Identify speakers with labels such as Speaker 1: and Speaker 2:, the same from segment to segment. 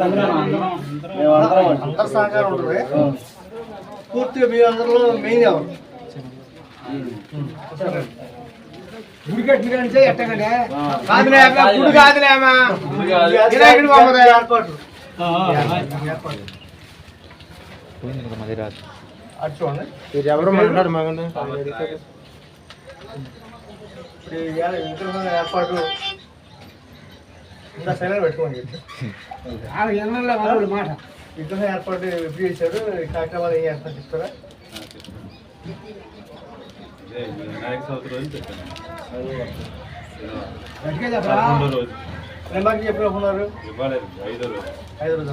Speaker 1: అందరు సహకారం ఉంటుంది పూర్తిగా మీ అందరిలో మెయిన్ ఎవరు
Speaker 2: గుడి కట్టినంటే ఎట్టగండి కాదులే అమ్మా, గుడి కాదులే అమ్మా. వినాయకుడి బొమ్మదే.
Speaker 1: ఏర్పాటు అటు చూడండి
Speaker 2: మీరు ఎవరు మాట్లాడు మగండి
Speaker 1: ఇప్పుడు ఈ ఏళ్ళ విగ్రహం ఏర్పాటు ఇంకా సైలెంట్ పెట్టుకోండి
Speaker 2: మాట.
Speaker 1: విగ్రహం ఏర్పాటు ఎప్పుడు చేశారు కార్యక్రమాలు ఏం ఏర్పాటు చేస్తారా?
Speaker 3: వినాయక చవితి రోజు పదకొండో రోజు.
Speaker 1: నెంబర్కి
Speaker 3: ఐదో రోజు.
Speaker 1: ఐదు రోజు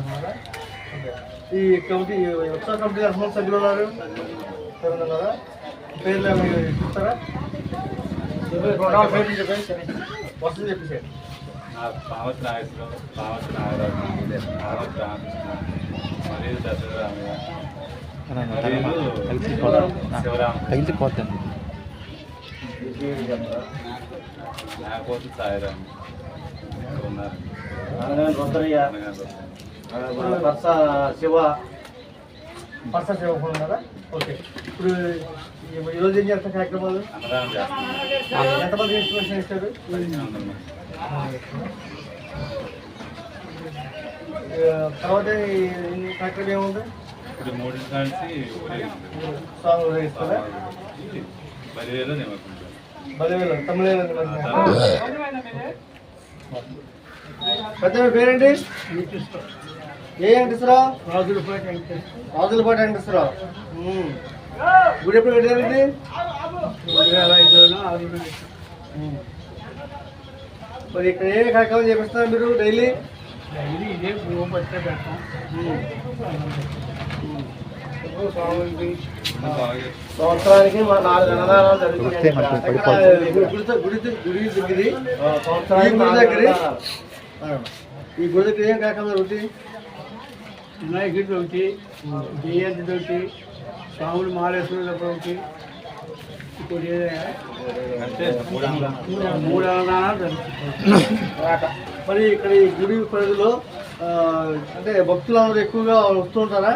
Speaker 1: ఓకే. ఈ కమిటీ ఉత్సవ కమిటీ ఎంతమంది సభ్యులు ఉన్నారు. సరే ఉన్నారా పేర్లు ఏమైనా చెప్తారా? వస్తుంది చెప్పేసి
Speaker 3: నా పావతి నాగేశ్వరం పావతి నాగరాజు పావతి రామకృష్ణ మరియు దశరామయ్య
Speaker 4: తగిలిపోతుంది
Speaker 3: లేకపోతే సాయిరామ్ ఉన్నారు.
Speaker 1: రుద్రయ్య పర్స శివ పర్స శివ ఉన్నారా ఓకే. ఇప్పుడు ఈ- ఈ రోజు ఏం చేస్తారు కార్యక్రమాలు? ఎంతమంది ఇన్స్టిట్యూషన్ ఇస్తారు తర్వాత కార్యక్రమం ఏముంది. సాంగ్ ఇస్తారా
Speaker 3: పదివేలు
Speaker 1: తమిళ పెద్ద పేరేంటి? ఏ వెంకటేశ్వరరావు? రాజులపాటి వెంకటేశ్వరరావు. గుడి ఎప్పుడు పెట్టారండి ఉమ్. మరి ఇక్కడ ఏ కార్యక్రమం చేపిస్తున్నారు మీరు డైలీ సంవత్సరానికి మన నాలుగు అన్నదానాలు ఇక్కడ గుడి- గుడి- దగ్గర ఈ గుడి దగ్గర ఈ గుడి దగ్గర ఏం కార్యక్రమం జరుగుతాయి
Speaker 2: వినాయకుడి ఒకటి జయంతి ఒకటి స్వాములు మాలేశ్వరుడు ఒకటి ఏదైనా.
Speaker 3: అంటే మూడు
Speaker 2: అన్నదానాలు
Speaker 1: మరి ఇక్కడ ఈ గుడి పరిధిలో అంటే భక్తులు అందరూ ఎక్కువగా వస్తూ ఉంటారా?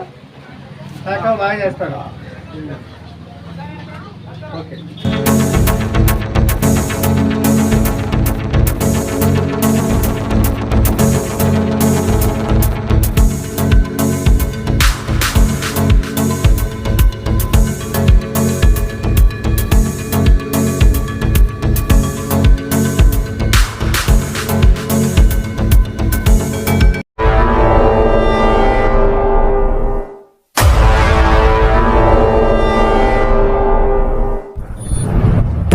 Speaker 1: బాగా చేస్తారు ఓకే.